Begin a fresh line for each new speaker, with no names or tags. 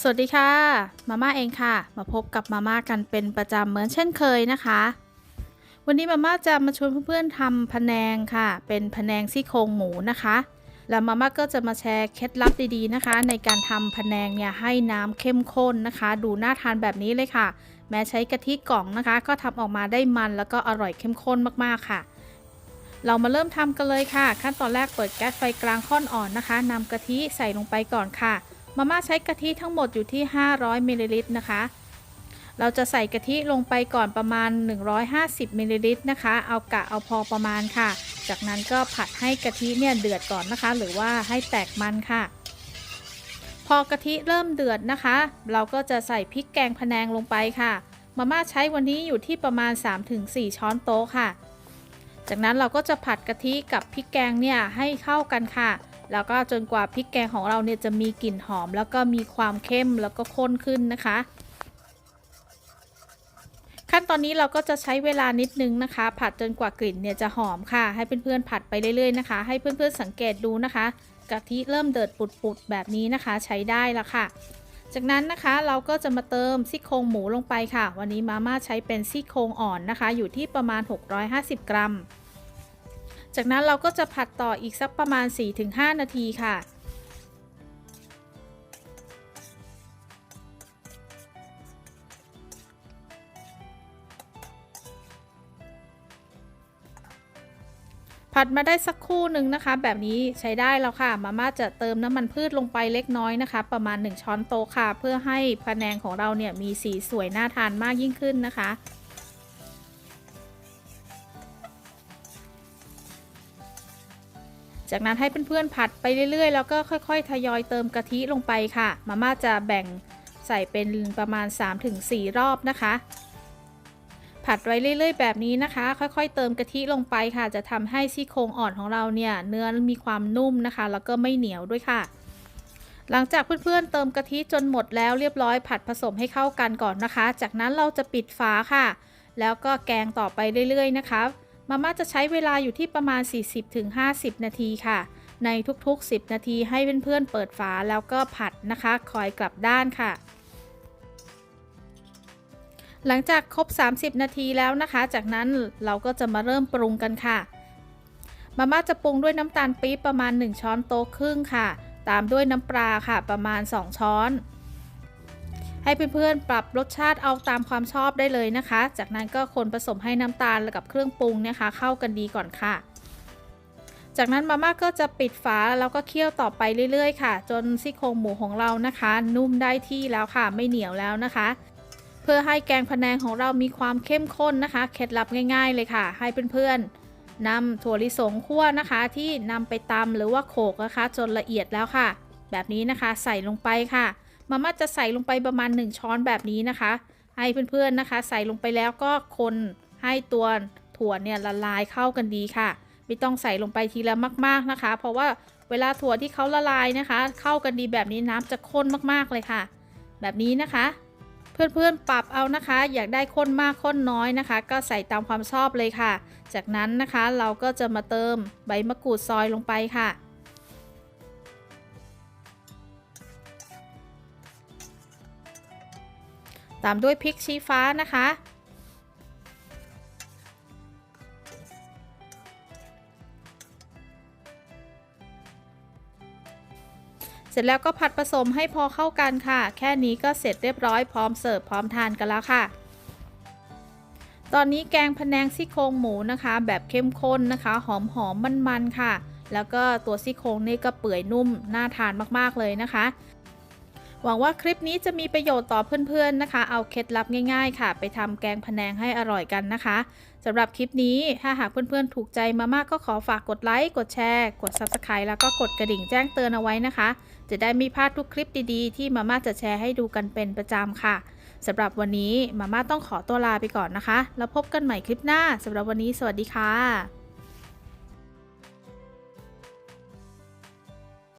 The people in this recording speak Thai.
สวัสดีค่ะ มาม่าเองค่ะ มาพบกับมาม่ากันเป็นประจำเหมือนเช่นเคยนะคะ วันนี้มาม่าจะมาชวนเพื่อนๆทำพะแนงค่ะ เป็นพะแนงซี่โครงหมูนะคะ แล้วมาม่าก็จะมาแชร์เคล็ดลับดีๆนะคะ ในการทำพะแนงเนี่ยให้น้ำเข้มข้นนะคะ ดูน่าทานแบบนี้เลยค่ะ แม้ใช้กะทิกล่องนะคะ ก็ทำออกมาได้มันแล้วก็อร่อยเข้มข้นมากๆค่ะเรามาเริ่มทำกันเลยค่ะ ขั้นตอนแรกเปิดแก๊สไฟกลางค่อนอ่อนนะคะนำกะทิใส่ลงไปก่อนค่ะ มาม่าใช้กะทิทั้งหมดอยู่ที่ 500มิลลิลิตรนะคะ เราจะใส่กะทิลงไปก่อนประมาณ 150มิลลิลิตรนะคะ เอากะเอาพอประมาณค่ะ จากนั้นก็ผัดให้กะทิเนี่ยเดือดก่อนนะคะ หรือว่าให้แตกมันค่ะ พอกะทิเริ่มเดือดนะคะ เราก็จะใส่พริกแกงพะแนงลงไปค่ะ มาม่าใช้วันนี้อยู่ที่ประมาณ 3-4 ช้อนโต๊ะค่ะ จากนั้นเราก็จะผัดกะทิกับพริกแกงเนี่ยให้เข้ากันค่ะ แล้วก็จนกว่าพริกแกงของเราเนี่ยจะมีกลิ่นหอม แล้วก็มีความเข้มแล้วก็ข้นขึ้นนะคะ ขั้นตอนนี้เราก็จะใช้เวลานิดนึงนะคะ ผัดจนกว่ากลิ่นเนี่ยจะหอมค่ะ ให้เพื่อนๆผัดไปเรื่อยๆนะคะ ให้เพื่อนๆสังเกตดูนะคะ กะทิเริ่มเดือดปุดๆแบบนี้นะคะ ใช้ได้แล้วค่ะจากนั้นนะคะเราก็จะมาเติมซี่โครงหมูลงไปค่ะ วันนี้มาม่าใช้เป็นซี่โครงอ่อนนะคะ อยู่ที่ประมาณ 650 กรัม จากนั้นเราก็จะผัดต่ออีกสักประมาณ 4-5 นาทีค่ะ ผัดมาได้สักครู่หนึ่งนะคะ แบบนี้ใช้ได้แล้วค่ะ มาม่าจะเติมน้ำมันพืชลงไปเล็กน้อยนะคะ ประมาณ 1 ช้อนโต๊ะค่ะ เพื่อให้พะแนงของเราเนี่ยมีสีสวยน่าทานมากยิ่งขึ้นนะคะ จากนั้นให้เพื่อนๆผัดไปเรื่อยๆ แล้วก็ค่อยๆ ทยอยเติมกะทิลงไปค่ะ มาม่าจะแบ่งใส่เป็นประมาณ 3-4 รอบนะคะ ผัดไว้เรื่อยๆ แบบนี้นะคะ ค่อยๆ เติมกะทิลงไปค่ะ จะทำให้ซี่โครงอ่อนของเราเนี่ยเนื้อมีความนุ่มนะคะ แล้วก็ไม่เหนียวด้วยค่ะ หลังจากเพื่อนๆ เติมกะทิจนหมดแล้วเรียบร้อยผัดผสมให้เข้ากันก่อนนะคะ จากนั้นเราจะปิดฝาค่ะ แล้วก็แกงต่อไปเรื่อย ๆ นะคะ มาม่าจะใช้เวลาอยู่ที่ประมาณ 40-50 นาทีค่ะ ในทุกๆ 10 นาทีให้เพื่อนๆเปิดฝาแล้วก็ผัดนะคะ คอยกลับด้านค่ะ หลังจากครบ 30 นาทีแล้วนะคะ จากนั้นเราก็จะมาเริ่มปรุงกันค่ะ มาม่าจะปรุงด้วยน้ำตาลปี๊บประมาณ 1 ช้อนโต๊ะครึ่งค่ะ ตามด้วยน้ำปลาค่ะ ประมาณ 2 ช้อน ให้เพื่อนๆปรับรสชาติเอาตามความชอบได้เลยนะคะ จากนั้นก็คนผสมให้น้ำตาลกับเครื่องปรุงเนี่ยค่ะเข้ากันดีก่อนค่ะ จากนั้นมาม่าก็จะปิดฝาแล้วก็เคี่ยวต่อไปเรื่อยๆ ค่ะ จนซี่โครงหมูของเรานะคะ นุ่มได้ที่แล้วค่ะ ไม่เหนียวแล้วนะคะ เพื่อให้แกงพะแนงของเรามีความเข้มข้นนะคะ เคล็ดลับง่าย ๆ เลยค่ะ ให้เพื่อนๆนำถั่วลิสงคั่วนะคะ ที่นำไปตำหรือว่าโขกนะคะ จนละเอียดแล้วค่ะ แบบนี้นะคะใส่ลงไปค่ะ มาม่าจะใส่ลงไปประมาณ 1 ช้อนแบบนี้นะคะ ให้เพื่อนๆนะคะ ใส่ลงไปแล้วก็คนให้ตัวถั่วเนี่ยละลายเข้ากันดีค่ะ ไม่ต้องใส่ลงไปทีละมาก ๆนะคะ เพราะว่าเวลาถั่วที่เขาละลายนะคะ เข้ากันดีแบบนี้น้ำจะข้นมากๆเลยค่ะ แบบนี้นะคะ เพื่อนๆปรับเอานะคะ อยากได้ข้นมากข้นน้อยนะคะ ก็ใส่ตามความชอบเลยค่ะ จากนั้นนะคะเราก็จะมาเติมใบมะกรูดซอยลงไปค่ะ ตามด้วยพริกชี้ฟ้านะคะ เสร็จแล้วก็ผัดผสมให้พอเข้ากันค่ะ แค่นี้ก็เสร็จเรียบร้อยพร้อมเสิร์ฟพร้อมทานกันแล้วค่ะ ตอนนี้แกงพะแนงซี่โครงหมูนะคะ แบบเข้มข้นนะคะ หอมหอมมันๆค่ะแล้วก็ตัวซี่โครงนี่ก็เปื่อยนุ่มน่าทานมากๆเลยนะคะ หวังว่าคลิปนี้จะมีประโยชน์ต่อเพื่อนๆนะคะ เอาเคล็ดลับง่ายๆ ค่ะ ไปทำแกงพะแนงให้อร่อยกันนะคะสำหรับคลิปนี้ถ้าหากเพื่อนๆถูกใจมามากก็ขอฝากกดไลค์ กดแชร์ กด Subscribe แล้วก็กดกระดิ่งแจ้งเตือนเอาไว้นะคะ จะได้ไม่พลาดทุกคลิปดีๆ ที่มาม่าจะแชร์ให้ดูกันเป็นประจำค่ะสำหรับวันนี้มาม่าต้องขอตัวลาไปก่อนนะคะ แล้วพบกันใหม่คลิปหน้าสำหรับวันนี้ สวัสดีค่ะ